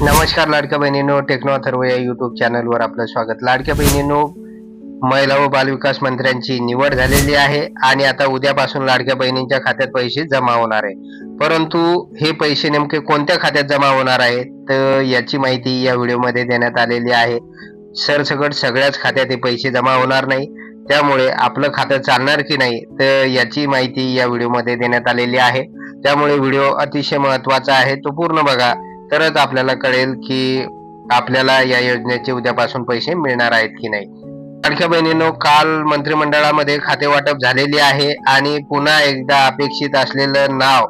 नमस्कार लाडक्या बहिणीनो टेक्नो अथर्व या युट्यूब चॅनलवर आपलं स्वागत. लाडक्या बहिणीनो महिला व बालविकास मंत्र्यांची निवड झालेली आहे आणि आता उद्यापासून लाडक्या बहिणींच्या खात्यात पैसे जमा होणार आहे. परंतु हे पैसे नेमके कोणत्या खात्यात जमा होणार आहे तर याची माहिती या व्हिडिओमध्ये देण्यात आलेली आहे. सरसकट सगळ्याच खात्यात हे पैसे जमा होणार नाही. त्यामुळे आपलं खातं चालणार की नाही तर याची माहिती या व्हिडिओमध्ये देण्यात आलेली आहे. त्यामुळे व्हिडिओ अतिशय महत्त्वाचा आहे. तो पूर्ण बघा. तरच आपल्याला कळेल की आपल्याला या योजनेचे उद्यापासून पैसे मिळणार आहेत की नाही. लाडक्या बहिणींनो काल मंत्रिमंडळामध्ये खाते वाटप झालेली आहे आणि पुन्हा एकदा अपेक्षित असलेलं नाव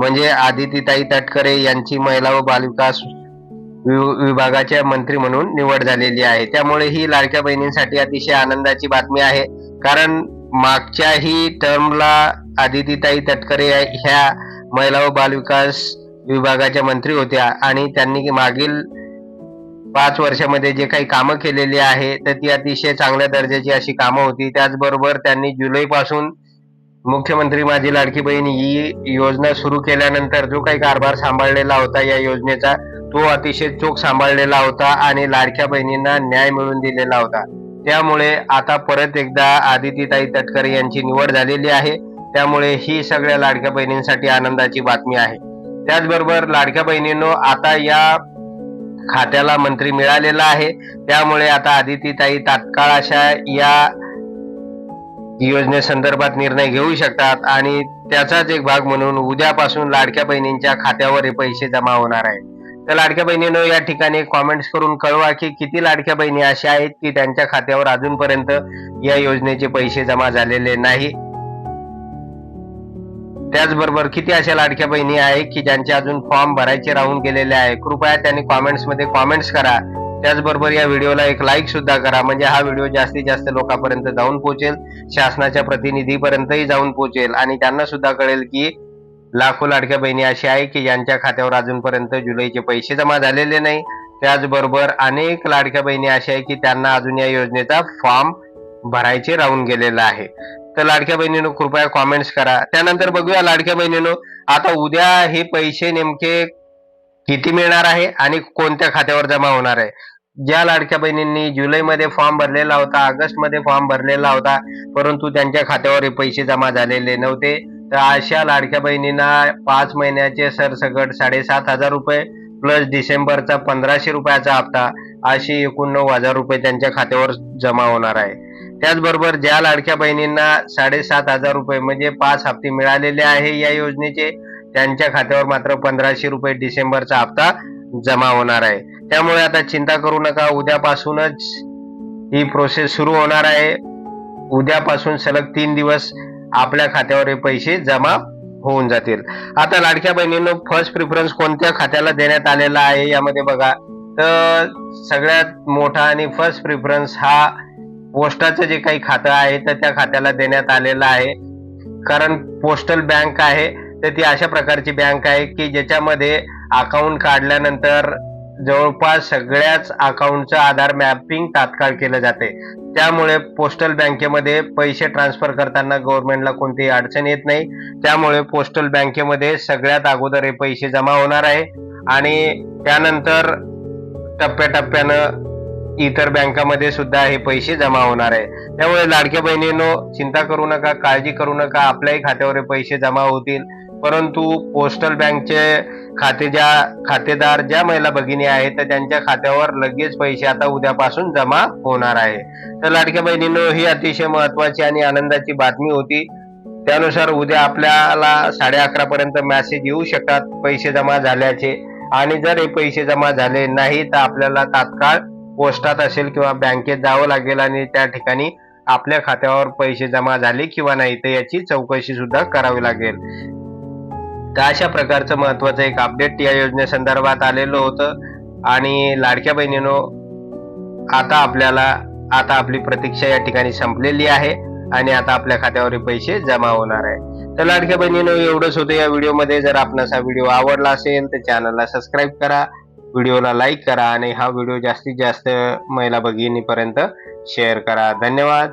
म्हणजे आदितीताई तटकरे यांची महिला व बालविकास विभागाच्या मंत्री म्हणून निवड झालेली आहे. त्यामुळे ही लाडक्या बहिणींसाठी अतिशय आनंदाची बातमी आहे. कारण मागच्याही टर्मला आदितीताई तटकरे ह्या महिला व बालविकास विभागाच्या मंत्री होत्या आणि त्यांनी मागील पाच वर्षामध्ये जे काही कामं केलेली आहे तर ती अतिशय चांगल्या दर्जाची अशी कामं होती. त्याचबरोबर त्यांनी जुलै पासून मुख्यमंत्री माझी लाडकी बहीण ही योजना सुरू केल्यानंतर जो काही कारभार सांभाळलेला होता या योजनेचा तो अतिशय चोख सांभाळलेला होता आणि लाडक्या बहिणींना न्याय मिळवून दिलेला होता. त्यामुळे आता परत एकदा आदितीताई तटकरे यांची निवड झालेली आहे. त्यामुळे ही सगळ्या लाडक्या बहिणींसाठी आनंदाची बातमी आहे. त्याचबरोबर लाडक्या बहिणींनो आता या खात्याला मंत्री मिळालेला आहे. त्यामुळे आता आदितीताई तात्काळ अशा या योजनेसंदर्भात निर्णय घेऊ शकतात आणि त्याचाच एक भाग म्हणून उद्यापासून लाडक्या बहिणींच्या खात्यावर हे पैसे जमा होणार आहे तर लाडक्या बहिणीनं या ठिकाणी कॉमेंट्स करून कळवा की किती लाडक्या बहिणी अशा आहेत की त्यांच्या खात्यावर अजूनपर्यंत या योजनेचे पैसे जमा झालेले नाही. त्याचबरोबर किती अशा लाडक्या बहिणी आहे की ज्यांचे अजून फॉर्म भरायचे राहून गेलेले आहे कृपया त्यांनी कॉमेंट्समध्ये कॉमेंट्स करा. त्याचबरोबर या व्हिडिओला एक लाईक सुद्धा करा. म्हणजे हा व्हिडिओ जास्तीत जास्त लोकांपर्यंत जाऊन पोहोचेल. शासनाच्या प्रतिनिधीपर्यंतही जाऊन पोहोचेल. आणि त्यांना सुद्धा कळेल की लाखो लाडक्या बहिणी अशी आहे की ज्यांच्या खात्यावर अजूनपर्यंत जुलैचे पैसे जमा झालेले नाही. त्याचबरोबर अनेक लाडक्या बहिणी अशा आहे की त्यांना अजून या योजनेचा फॉर्म भरायचे राहून गेलेला आहे. तर लाडक्या बहिणीनं कृपया कॉमेंट्स करा. त्यानंतर बघूया लाडक्या बहिणीनं आता उद्या हे पैसे नेमके किती मिळणार आहे आणि कोणत्या खात्यावर जमा होणार आहे? ज्या लाडक्या बहिणींनी जुलैमध्ये फॉर्म भरलेला होता ऑगस्टमध्ये फॉर्म भरलेला होता परंतु त्यांच्या खात्यावर हे पैसे जमा झालेले नव्हते. तर अशा लाडक्या बहिणींना पाच महिन्याचे सरसकट साडेसात हजार रुपये प्लस डिसेंबरचा पंधराशे रुपयाचा हप्ता अशी एकूण नऊ हजार रुपये त्यांच्या खात्यावर जमा होणार आहे. त्याचबरोबर ज्या लाडक्या बहिणींना साडेसात हजार रुपये म्हणजे पाच हप्ते मिळालेले आहे या योजनेचे त्यांच्या खात्यावर मात्र पंधराशे रुपये डिसेंबरचा हप्ता जमा होणार आहे. त्यामुळे आता चिंता करू नका उद्यापासूनच ही प्रोसेस सुरू होणार आहे. उद्यापासून सलग तीन दिवस आपल्या खात्यावर हे पैसे जमा होऊन जातील. आता लाडक्या बहिणींनो फर्स्ट प्रिफरन्स कोणत्या खात्याला देण्यात आलेला आहे यामध्ये बघा. तर सगळ्यात मोठा आणि फर्स्ट प्रिफरन्स हा पोस्टाचं जे काही खातं आहे तर त्या खात्याला देण्यात आलेलं आहे. कारण पोस्टल बँक आहे तर ती अशा प्रकारची बँक आहे की ज्याच्यामध्ये अकाउंट काढल्यानंतर जवळपास सगळ्याच अकाउंटचं आधार मॅपिंग तात्काळ केलं जाते. त्यामुळे पोस्टल बँकेमध्ये पैसे ट्रान्सफर करताना गव्हर्नमेंटला कोणतीही अडचण येत नाही. त्यामुळे पोस्टल बँकेमध्ये सगळ्यात अगोदर हे पैसे जमा होणार आहे. आणि त्यानंतर टप्प्याटप्प्यानं इतर बँकामध्ये सुद्धा हे पैसे जमा होणार आहे. त्यामुळे लाडक्या बहिणींनो चिंता करू नका काळजी करू नका. आपल्याही खात्यावर पैसे जमा होतील. परंतु पोस्टल बँकचे खाते ज्या खातेदार ज्या महिला भगिनी आहेत तर त्यांच्या खात्यावर लगेच पैसे आता उद्यापासून जमा होणार आहे. तर लाडक्या बहिणींनो ही अतिशय महत्वाची आणि आनंदाची बातमी होती. त्यानुसार उद्या आपल्याला साडे अकरा पर्यंत मेसेज येऊ शकतात पैसे जमा झाल्याचे. आणि जर हे पैसे जमा झाले नाही तर आपल्याला तात्काळ पोस्टात असेल किंवा बँकेत जावं लागेल आणि त्या ठिकाणी आपल्या खात्यावर पैसे जमा झाले किंवा नाही तर याची चौकशी सुद्धा करावी लागेल. तर अशा प्रकारचं महत्वाचं एक अपडेट या योजनेसंदर्भात आलेलं होतं. आणि लाडक्या बहिणीनो आता आपल्याला आता आपली प्रतीक्षा या ठिकाणी संपलेली आहे. आणि आता आपल्या खात्यावर पैसे जमा होणार आहे. तर लाडक्या बहिणीनो एवढंच होतं या व्हिडिओमध्ये. जर आपणास हा व्हिडिओ आवडला असेल तर चॅनलला सबस्क्राईब करा व्हिडिओला लाईक करा आणि हा व्हिडिओ जास्तीत जास्त महिला भगिनीपर्यंत शेअर करा. धन्यवाद.